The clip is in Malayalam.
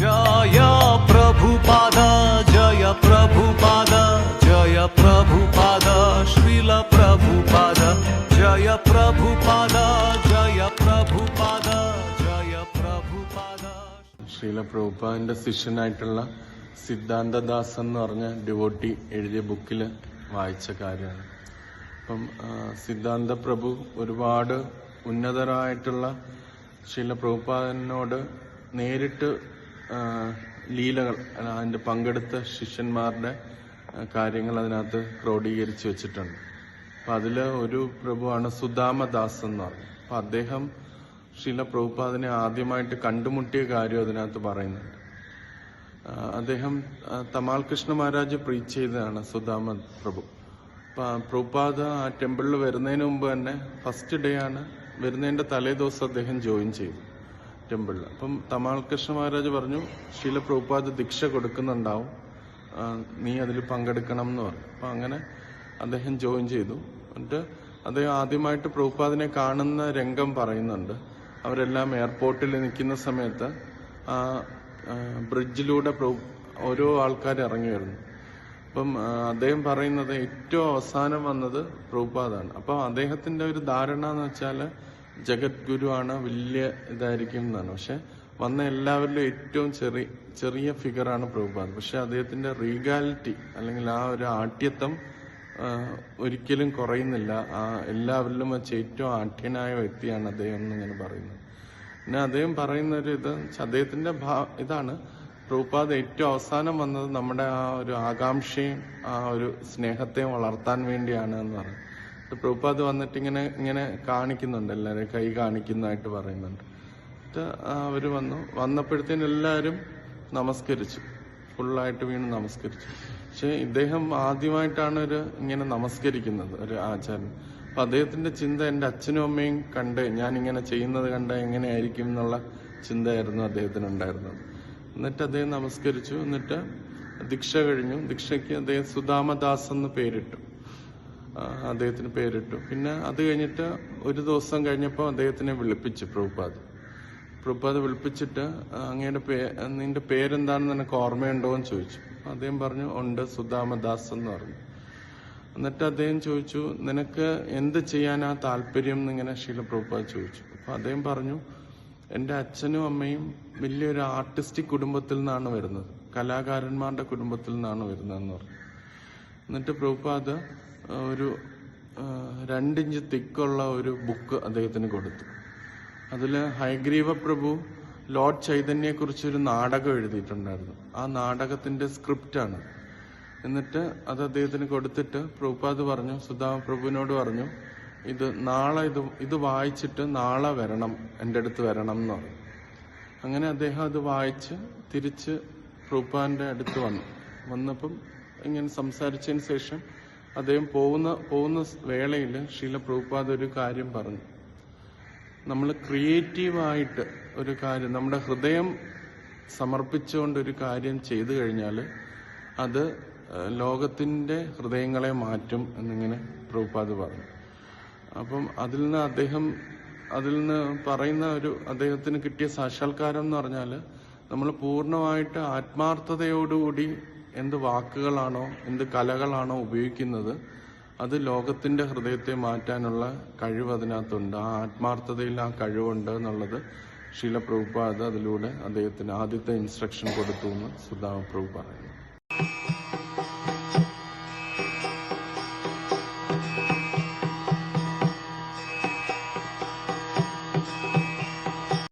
ജയ പ്രഭുപാദ ജയ പ്രഭുപാദ ജയ പ്രഭുപാദ ശ്രീല പ്രഭുപാദ ജയ പ്രഭുപാദ ജയ പ്രഭുപാദ ജയ പ്രഭുപാദ ശിഷ്യനായിട്ടുള്ള സിദ്ധാന്തദാസ് എന്ന് പറഞ്ഞ ഡിവോട്ടി എഴുതിയ ബുക്കിൽ വായിച്ച കാര്യമാണ്. അപ്പം സിദ്ധാന്ത പ്രഭു ഒരുപാട് ഉന്നതരായിട്ടുള്ള ശ്രീല പ്രഭുപാദനോട് നേരിട്ട് ലീലകൾ അതിന്റെ പങ്കെടുത്ത ശിഷ്യന്മാരുടെ കാര്യങ്ങൾ അതിനകത്ത് ക്രോഡീകരിച്ച് വെച്ചിട്ടുണ്ട്. അപ്പം അതിൽ ഒരു പ്രഭുവാണ് സുദാമദാസ് എന്ന് പറഞ്ഞു. അപ്പം അദ്ദേഹം ശീല പ്രഭുപാദിനെ ആദ്യമായിട്ട് കണ്ടുമുട്ടിയ കാര്യം അതിനകത്ത് പറയുന്നുണ്ട്. അദ്ദേഹം തമാൽ കൃഷ്ണ മഹാരാജ് പ്രീച്ച് ചെയ്തതാണ് സുദാമ പ്രഭു അപ്പം പ്രഭുപാദ ആ ടെമ്പിളിൽ വരുന്നതിന് മുമ്പ് തന്നെ ഫസ്റ്റ് ഡേ ആണ് വരുന്നതിന്റെ തലേ ദിവസം അദ്ദേഹം ജോയിൻ ചെയ്തു. ടെമ്പിളിൽ. അപ്പം തമാൽകൃഷ്ണ മഹാരാജ് പറഞ്ഞു ശീല പ്രഭുപാദ് ദീക്ഷ കൊടുക്കുന്നുണ്ടാവും. നീ അതിൽ പങ്കെടുക്കണം എന്ന് പറഞ്ഞു. അപ്പൊ അങ്ങനെ അദ്ദേഹം ജോയിൻ ചെയ്തു. എന്നിട്ട് അദ്ദേഹം ആദ്യമായിട്ട് പ്രഭുപാദിനെ കാണുന്ന രംഗം പറയുന്നുണ്ട്. അവരെല്ലാം എയർപോർട്ടിൽ നിൽക്കുന്ന സമയത്ത് ആ ബ്രിഡ്ജിലൂടെ ഓരോ ആൾക്കാർ ഇറങ്ങി വരുന്നു അപ്പം അദ്ദേഹം പറയുന്നത് ഏറ്റവും അവസാനം വന്നത് പ്രഭുപാദാണ്. അപ്പം അദ്ദേഹത്തിന്റെ ഒരു ധാരണ എന്ന് വെച്ചാൽ ജഗദ്ഗുരു ആണ് വലിയ ഇതായിരിക്കും എന്നാണ്. പക്ഷെ വന്ന എല്ലാവരിലും ഏറ്റവും ചെറിയ ചെറിയ ഫിഗറാണ് പ്രഭുപാദ്. പക്ഷെ അദ്ദേഹത്തിന്റെ റീഗാലിറ്റി അല്ലെങ്കിൽ ആ ഒരു ആഠ്യത്വം ഒരിക്കലും കുറയുന്നില്ല. ആ എല്ലാവരിലും വെച്ച് ഏറ്റവും ആഠ്യനായ വ്യക്തിയാണ് അദ്ദേഹം എന്നിങ്ങനെ പറയുന്നത്. പിന്നെ അദ്ദേഹം പറയുന്ന ഒരു ഇത് അദ്ദേഹത്തിന്റെ ഭാ- ഇതാണ് പ്രഭുപാദ് ഏറ്റവും അവസാനം വന്നത് നമ്മുടെ ആ ഒരു ആകാംക്ഷയും ആ ഒരു സ്നേഹത്തെയും വളർത്താൻ വേണ്ടിയാണ് എന്ന് പറഞ്ഞു. പ്രഭുപാദ് വന്നിട്ട് ഇങ്ങനെ ഇങ്ങനെ കാണിക്കുന്നുണ്ട് എല്ലാവരെയും കൈ കാണിക്കുന്നതായിട്ട് പറയുന്നുണ്ട്. അവർ വന്നു. വന്നപ്പോഴത്തേനും എല്ലാവരും നമസ്കരിച്ചു. ഫുള്ളായിട്ട് വീണ് നമസ്കരിച്ചു. പക്ഷെ ഇദ്ദേഹം ആദ്യമായിട്ടാണ് ഒരു ഇങ്ങനെ നമസ്കരിക്കുന്നത് ഒരു ആചാരം. അപ്പൊ അദ്ദേഹത്തിന്റെ ചിന്ത എന്റെ അച്ഛനും അമ്മയും കണ്ട് ഞാൻ ഇങ്ങനെ ചെയ്യുന്നത് കണ്ട് എങ്ങനെയായിരിക്കും എന്നുള്ള ചിന്തയായിരുന്നു അദ്ദേഹത്തിന് ഉണ്ടായിരുന്നത് എന്നിട്ട് അദ്ദേഹം നമസ്കരിച്ചു. എന്നിട്ട് ദീക്ഷ കഴിഞ്ഞു. ദീക്ഷയ്ക്ക് അദ്ദേഹം സുധാമദാസ് എന്ന് പേരിട്ടു. അദ്ദേഹത്തിന് പേരിട്ടു. പിന്നെ അത് കഴിഞ്ഞിട്ട് ഒരു ദിവസം കഴിഞ്ഞപ്പോൾ അദ്ദേഹത്തിനെ വിളിപ്പിച്ചു പ്രഭുപാദ്. പ്രഭുപാദ് വിളിപ്പിച്ചിട്ട് അങ്ങയുടെ പേ നിന്റെ പേരെന്താണെന്ന് നിനക്ക് ഓർമ്മയുണ്ടോ എന്ന് ചോദിച്ചു. അദ്ദേഹം പറഞ്ഞു ഉണ്ട് സുദാമദാസ് എന്ന് പറഞ്ഞു. എന്നിട്ട് അദ്ദേഹം ചോദിച്ചു നിനക്ക് എന്ത് ചെയ്യാനാ താല്പര്യം എന്നിങ്ങനെ ശീല പ്രഭുപാദ് ചോദിച്ചു. അപ്പൊ അദ്ദേഹം പറഞ്ഞു എന്റെ അച്ഛനും അമ്മയും വലിയൊരു ആർട്ടിസ്റ്റിക് കുടുംബത്തിൽ നിന്നാണ് വരുന്നത്. കലാകാരന്മാരുടെ കുടുംബത്തിൽ നിന്നാണ് വരുന്നതെന്ന് പറഞ്ഞു. എന്നിട്ട് പ്രഭുപാദ് ഒരു രണ്ടിഞ്ച് തിക്കുള്ള ഒരു ബുക്ക് അദ്ദേഹത്തിന് കൊടുത്തു. അതിൽ ഹൈഗ്രീവ പ്രഭു ലോർഡ് ചൈതന്യയെ കുറിച്ചൊരു നാടകം എഴുതിയിട്ടുണ്ടായിരുന്നു. ആ നാടകത്തിന്റെ സ്ക്രിപ്റ്റാണ്. എന്നിട്ട് അത് അദ്ദേഹത്തിന് കൊടുത്തിട്ട് പ്രഭുപാദ് പറഞ്ഞു സുധാ പ്രഭുവിനോട് പറഞ്ഞു ഇത് നാളെ ഇത് ഇത് വായിച്ചിട്ട് നാളെ വരണം എന്റെ അടുത്ത് വരണം എന്ന് പറഞ്ഞു. അങ്ങനെ അദ്ദേഹം അത് വായിച്ച് തിരിച്ച് പ്രഭുപാദിന്റെ അടുത്ത് വന്നു. വന്നപ്പം ഇങ്ങനെ സംസാരിച്ചതിന് ശേഷം അദ്ദേഹം പോകുന്ന പോകുന്ന വേളയിൽ ശീല പ്രഭുപാദ് ഒരു കാര്യം പറഞ്ഞു. നമ്മൾ ക്രിയേറ്റീവായിട്ട് ഒരു കാര്യം നമ്മുടെ ഹൃദയം സമർപ്പിച്ചുകൊണ്ട് ഒരു കാര്യം ചെയ്തു കഴിഞ്ഞാൽ അത് ലോകത്തിന്റെ ഹൃദയങ്ങളെ മാറ്റും എന്നിങ്ങനെ പ്രഭുപാദ് പറഞ്ഞു. അപ്പം അതിൽ നിന്ന് അദ്ദേഹം അതിൽ നിന്ന് പറയുന്ന ഒരു അദ്ദേഹത്തിന് കിട്ടിയ സാക്ഷാത്കാരം എന്ന് പറഞ്ഞാൽ നമ്മൾ പൂർണമായിട്ട് ആത്മാർത്ഥതയോടുകൂടി എന്ത് വാക്കുകളാണോ എന്ത് കലകളാണോ ഉപയോഗിക്കുന്നത് അത് ലോകത്തിന്റെ ഹൃദയത്തെ മാറ്റാനുള്ള കഴിവ് അതിനകത്തുണ്ട്. ആ ആത്മാർത്ഥതയിൽ ആ കഴിവുണ്ട് എന്നുള്ളത് ശീല അത് അതിലൂടെ അദ്ദേഹത്തിന് ആദ്യത്തെ ഇൻസ്ട്രക്ഷൻ കൊടുത്തു എന്ന് സുധാമപ്രഭു പറയുന്നു.